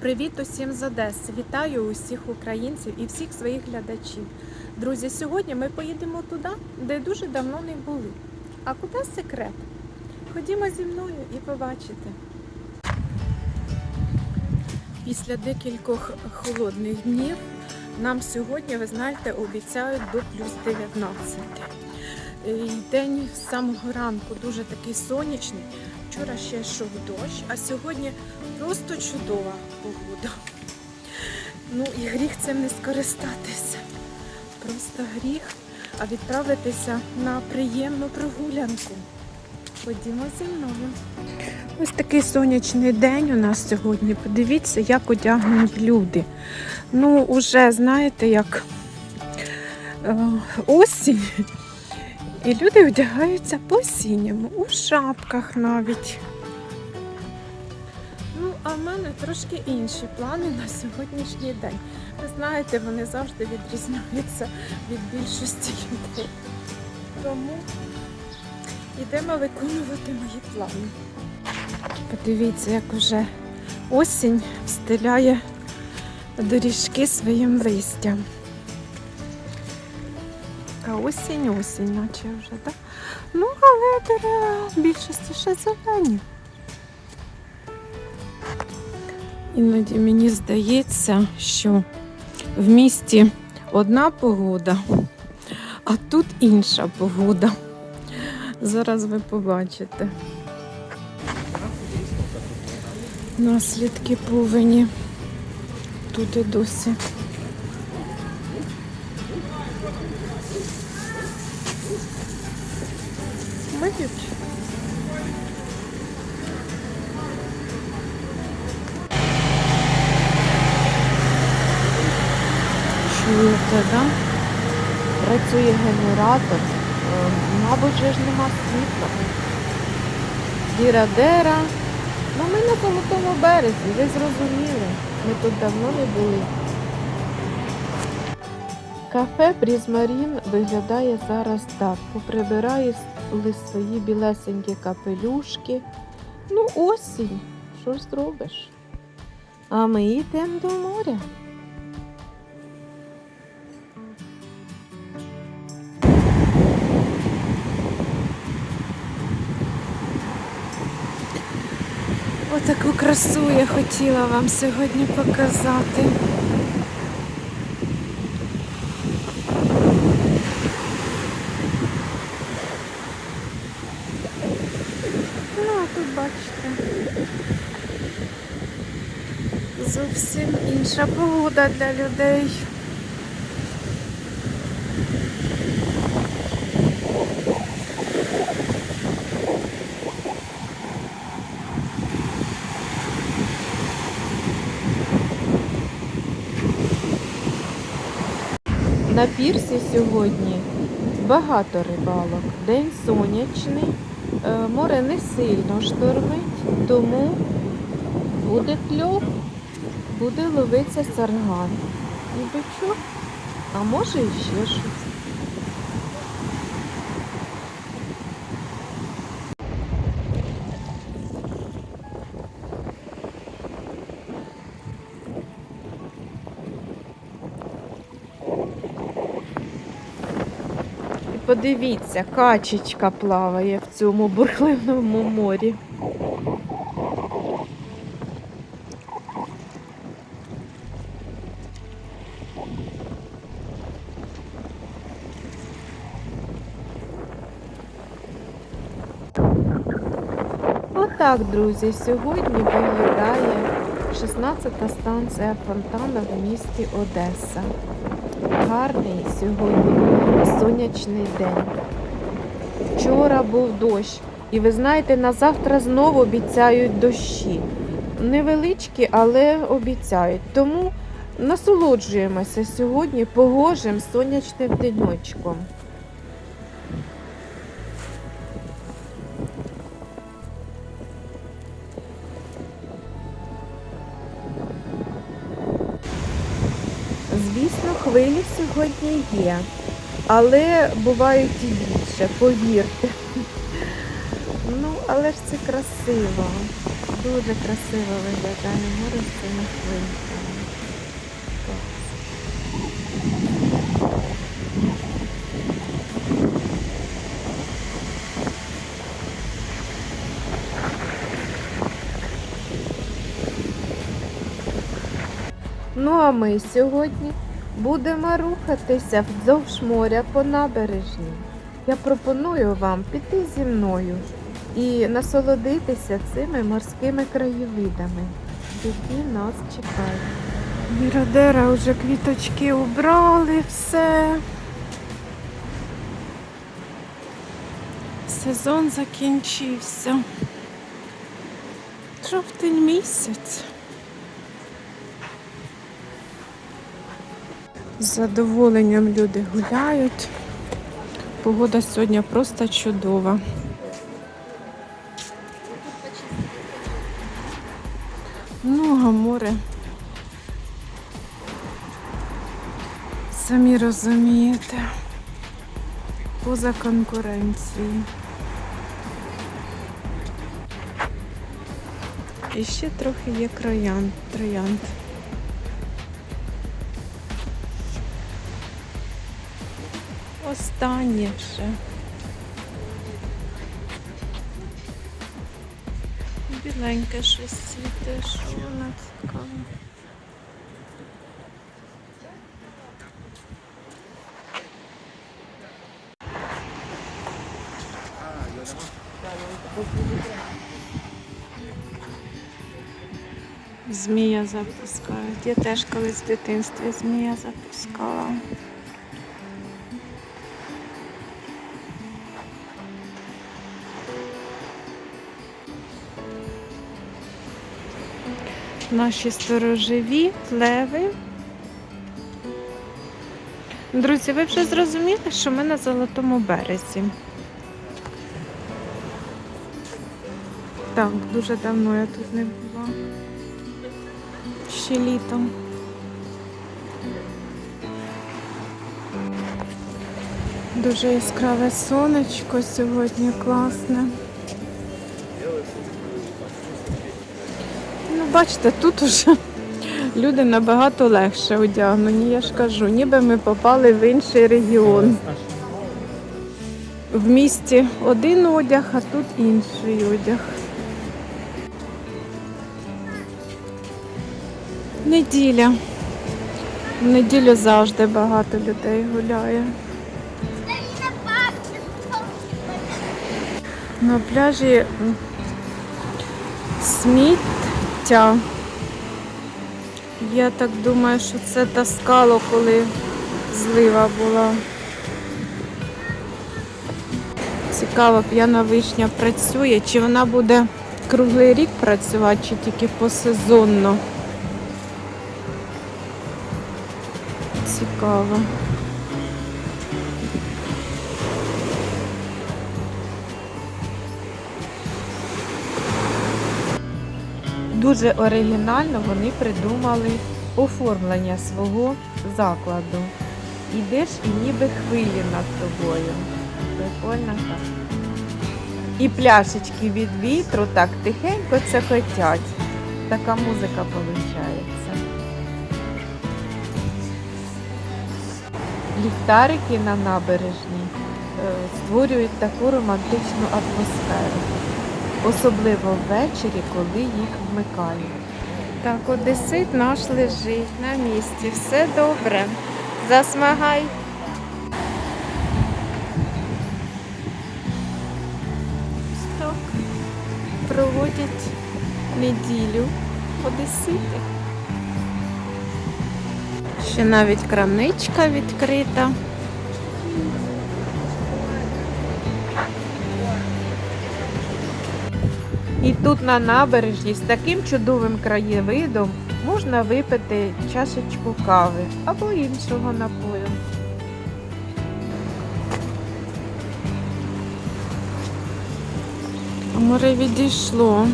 Привіт усім з Одеси! Вітаю усіх українців і всіх своїх глядачів. Друзі, сьогодні ми поїдемо туди, де дуже давно не були. А куди секрет? Ходімо зі мною і побачите. Після декількох холодних днів нам сьогодні, ви знаєте, обіцяють до плюс 19. І День з самого ранку дуже такий сонячний. Вчора ще йшов дощ, а сьогодні просто чудова погода. Ну і гріх цим не скористатися. Просто гріх, а відправитися на приємну прогулянку. Ходімо зі мною. Ось такий сонячний день у нас сьогодні. Подивіться, як одягнені люди. Ну, уже знаєте, як е, осінь. І люди одягаються по-осінньому, у шапках навіть. А в мене трошки інші плани на сьогоднішній день. Ви знаєте, вони завжди відрізняються від більшості людей. Тому йдемо виконувати мої плани. Подивіться, як вже осінь встиляє доріжки своїм листям. Така осінь, осінь, наче вже, так? Ну, але дерева більшості ще зелені. Іноді мені здається, що в місті одна погода, а тут інша погода. Зараз ви побачите. Наслідки повені тут і досі. Да? Працює генератор. Е, Мабуть, же ж нема світла. Діра-дера. Ну ми на Золотому березі, ви зрозуміли. Ми тут давно не були. Кафе Брізмарін виглядає зараз так. Поприбирає свої білесенькі капелюшки. Ну, осінь. Що ж зробиш? А ми йдемо до моря. Отаку красу я хотіла вам сьогодні показати. Ну, тут бачите. Зовсім інша погода для людей. На пірсі сьогодні багато рибалок. День сонячний, е, море не сильно штормить, тому буде кльов, буде ловитися сарган. І бичок, а може і ще щось. І подивіться, качечка плаває в цьому бурхливому морі. Отак, друзі, сьогодні виглядає 16-та станція фонтана в місті Одеса. Гарний сьогодні сонячний день. Вчора був дощ, і ви знаєте, на завтра знову обіцяють дощі. Невеличкі, але обіцяють. Тому насолоджуємося сьогодні погожим сонячним денечком. Сьогодні є, але бувають і більше, повірте. Ну, але ж це красиво. Дуже красиво виглядає море з цими хвильками. Ну а ми сьогодні будемо рухатися вздовж моря по набережній. Я пропоную вам піти зі мною і насолодитися цими морськими краєвидами, які нас чекають. Міродера вже квіточки убрали, все. Сезон закінчився. Жовтень місяць. З задоволенням люди гуляють. Погода сьогодні просто чудова. Ну, а море. Самі розумієте. Поза конкуренцією. І ще трохи є троянд. Останнє ще. Біленьке щось цвіте, що вона цікаве. Змія запускають. Я теж колись в дитинстві змія запускала. Наші сторожові леви. Друзі, ви вже зрозуміли, що ми на Золотому березі. Так, дуже давно я тут не була. Ще літом. Дуже яскраве сонечко сьогодні класне. Бачите, тут уже люди набагато легше одягнені, я ж кажу, ніби ми попали в інший регіон. В місті один одяг, а тут інший одяг. Неділя. В неділю завжди багато людей гуляє. На пляжі м, сміття. Я так думаю, що це таскало, коли злива була. Цікаво, п'яна вишня працює, чи вона буде круглий рік працювати, чи тільки посезонно. Цікаво. Дуже оригінально вони придумали оформлення свого закладу. Ідеш і ніби хвилі над тобою. Прикольно так. І пляшечки від вітру так тихенько цокотять. Така музика виходить. Ліхтарики на набережній е, створюють таку романтичну атмосферу. Особливо ввечері, коли їх вмикають. Так, одесит наш лежить на місці. Все добре. Засмагай. Так. Проводять неділю одесити. Ще навіть крамничка відкрита. І тут на набережні з таким чудовим краєвидом можна випити чашечку кави або іншого напою. Море відійшло.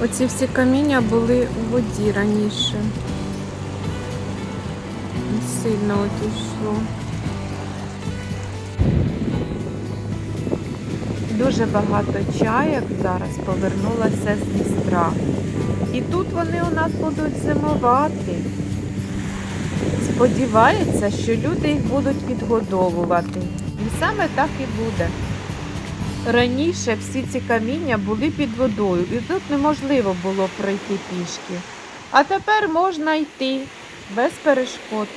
Оці всі каміння були у воді раніше. Сильно одійшло. Дуже багато чаяк зараз повернулося з Дністра. І тут вони у нас будуть зимувати. Сподівається, що люди їх будуть відгодовувати. І саме так і буде. Раніше всі ці каміння були під водою, і тут неможливо було пройти пішки. А тепер можна йти без перешкод.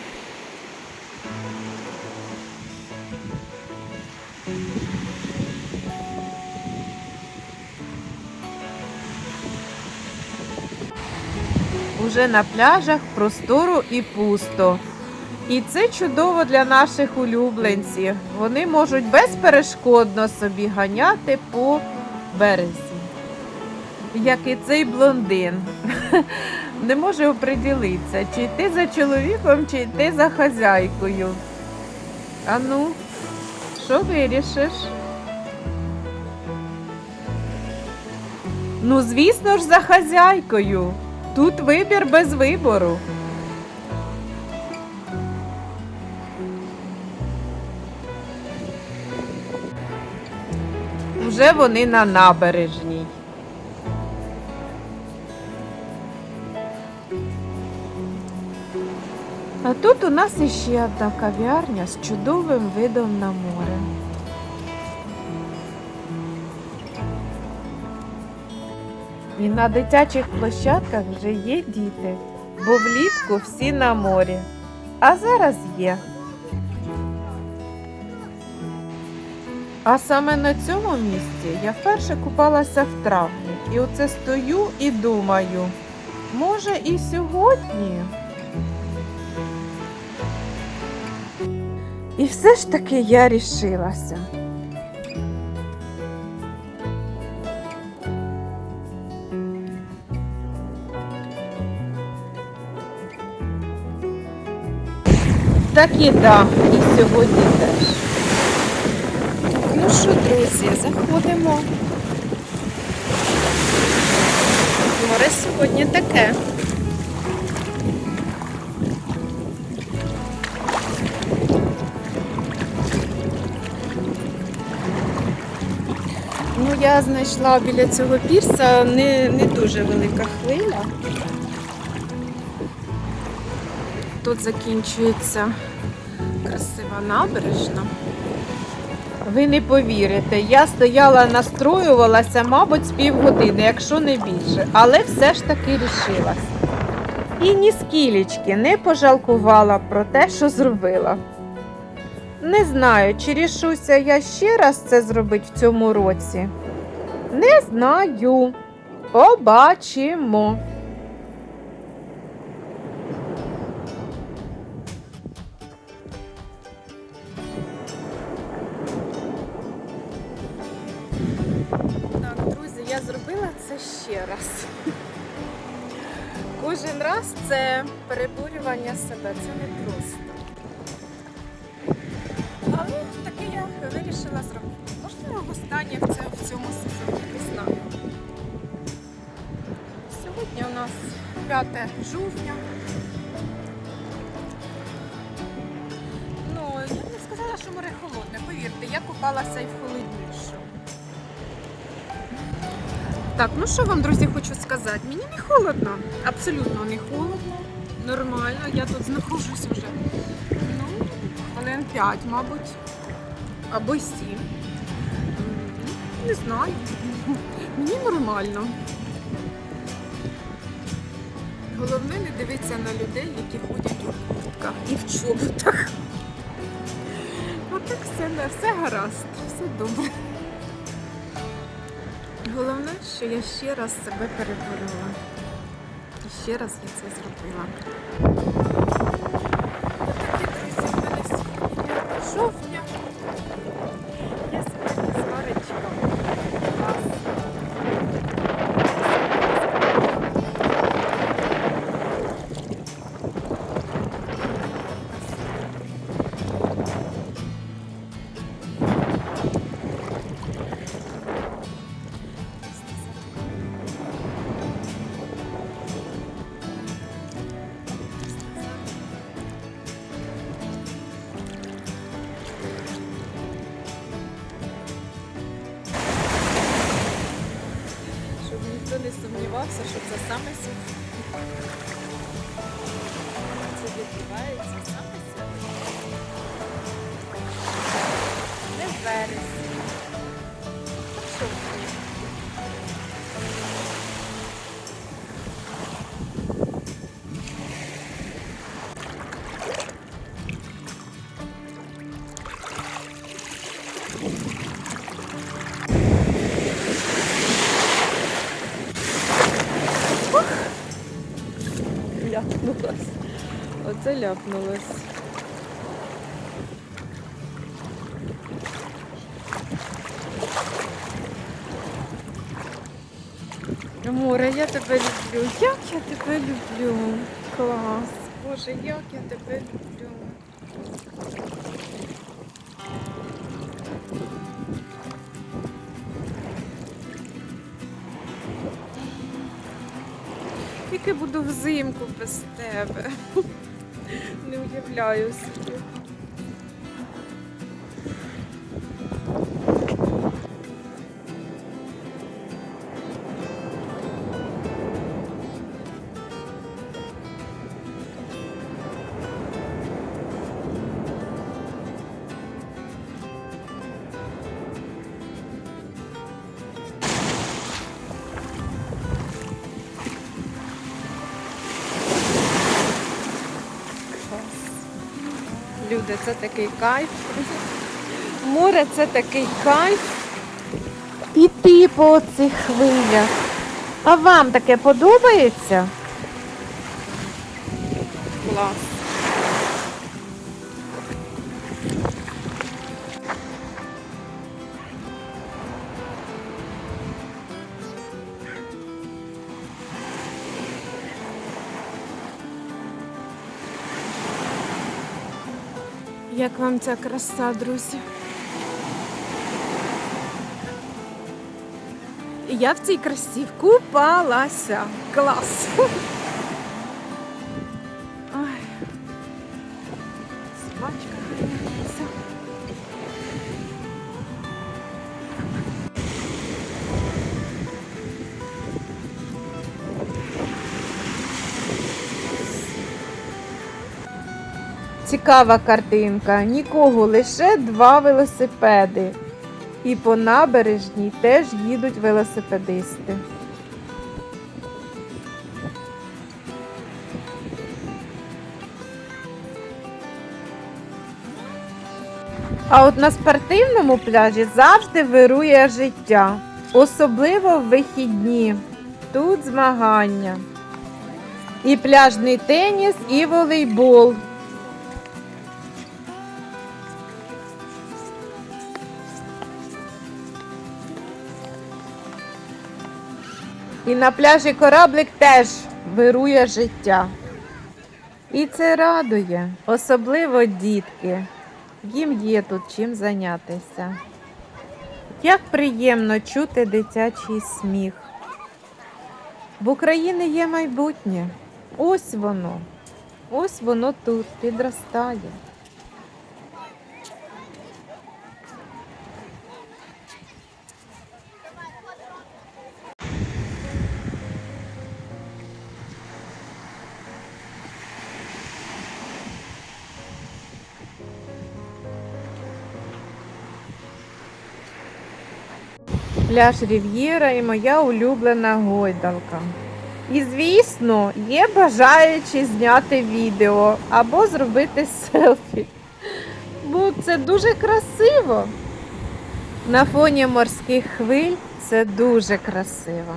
Уже на пляжах просторо і пусто. І це чудово для наших улюбленців. Вони можуть безперешкодно собі ганяти по березі. Як і цей блондин. Не може оприділитися, чи йти за чоловіком, чи йти за хазяйкою. А ну, що вирішиш? Ну, звісно ж, за хазяйкою. Тут вибір без вибору. Вже вони на набережній. А тут у нас іще одна кав'ярня з чудовим видом на море. І на дитячих площадках вже є діти, бо влітку всі на морі. А зараз є. А саме на цьому місці я вперше купалася в травні. І оце стою і думаю, може і сьогодні. І все ж таки я рішилася. Так і да, і сьогодні теж. Ну що, друзі, заходимо. Море сьогодні таке. Ну, я знайшла біля цього пірса не, не дуже велика хвиля. Тут закінчується набережна. Ви не повірите, я стояла, настроювалася, мабуть, з півгодини, якщо не більше, але все ж таки рішилась. І ні скілечки не пожалкувала про те, що зробила. Не знаю, чи рішуся я ще раз це зробити в цьому році. Не знаю. Побачимо. Це ще раз. Кожен раз це переборювання себе, це не просто. Але таки я вирішила зробити. Можливо, востаннє в, це, в цьому сезоні, не знаю. Сьогодні у нас 5 жовтня. Ну, я б не сказала, що море холодне, повірте, я купалася і в холоднішу. Так, ну що вам, друзі, хочу сказати? Мені не холодно, абсолютно не холодно, нормально. Я тут знаходжусь вже ну, хвилин 5, мабуть, або 7. Не знаю. Мені нормально. Головне не дивитися на людей, які ходять у куртках і в чоботах. Отак все, все гаразд, все добре. Головне, що я ще раз себе переборола. І ще раз я це зробила. Отакі. Ляпнулась. Море, я тебе люблю. Як я тебе люблю. Клас. Боже, як я тебе люблю. Тільки буду взимку без тебе. Не уявляю собі. Люди, це такий кайф. Море це такий кайф. Іти по цих хвилях. А вам таке подобається? Клас. Вам ця краса, друзі? Я в цій красі купалася. Клас. Ой. Собачка Цікава картинка. Нікого, лише два велосипеди. І по набережній теж їдуть велосипедисти. А от на спортивному пляжі завжди вирує життя, особливо в вихідні. Тут змагання. І пляжний теніс, і волейбол. І на пляжі кораблик теж вирує життя. І це радує, особливо дітки. Їм є тут чим зайнятися. Як приємно чути дитячий сміх. В Україні є майбутнє. Ось воно. Ось воно тут підростає. Пляж Рів'єра і моя улюблена гойдалка. І, звісно, є бажаючі зняти відео або зробити селфі. Бо це дуже красиво. На фоні морських хвиль це дуже красиво.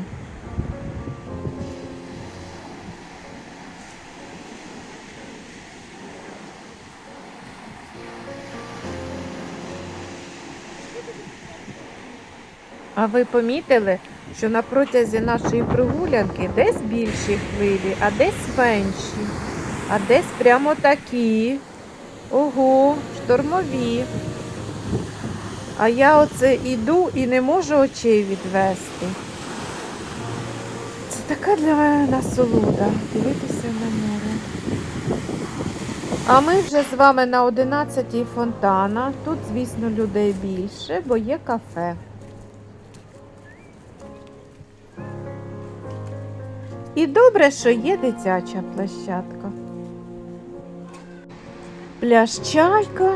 А ви помітили, що на протязі нашої прогулянки десь більші хвилі, а десь менші, а десь прямо такі. Ого, штормові. А я оце іду і не можу очей відвести. Це така для мене насолода дивитися на море. А ми вже з вами на 11-й фонтана. Тут, звісно, людей більше, бо є кафе. І добре, що є дитяча площадка. Плящайка.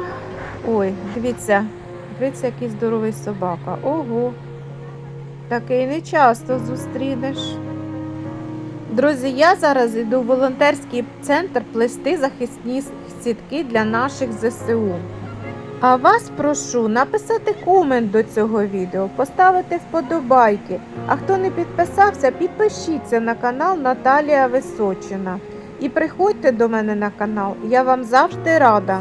Ой, дивіться, дивіться, який здоровий собака. Ого. Такий не часто зустрінеш. Друзі, я зараз йду в волонтерський центр плести захисні сітки для наших ЗСУ. А вас прошу написати комент до цього відео, поставити вподобайки. А хто не підписався, підпишіться на канал Наталія Височина. І приходьте до мене на канал, я вам завжди рада.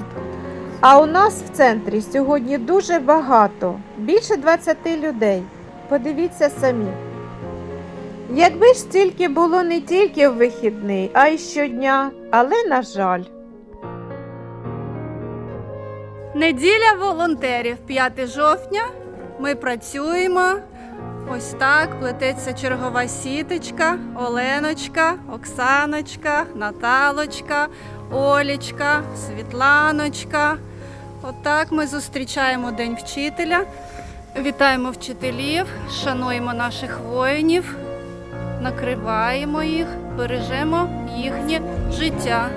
А у нас в центрі сьогодні дуже багато, більше 20 людей. Подивіться самі. Якби ж стільки було не тільки в вихідний, а й щодня, але на жаль. Неділя волонтерів, 5 жовтня. Ми працюємо. Ось так плететься чергова сіточка, Оленочка, Оксаночка, Наталочка, Олічка, Світланочка. Отак ми зустрічаємо День вчителя. Вітаємо вчителів, шануємо наших воїнів, накриваємо їх, бережемо їхнє життя.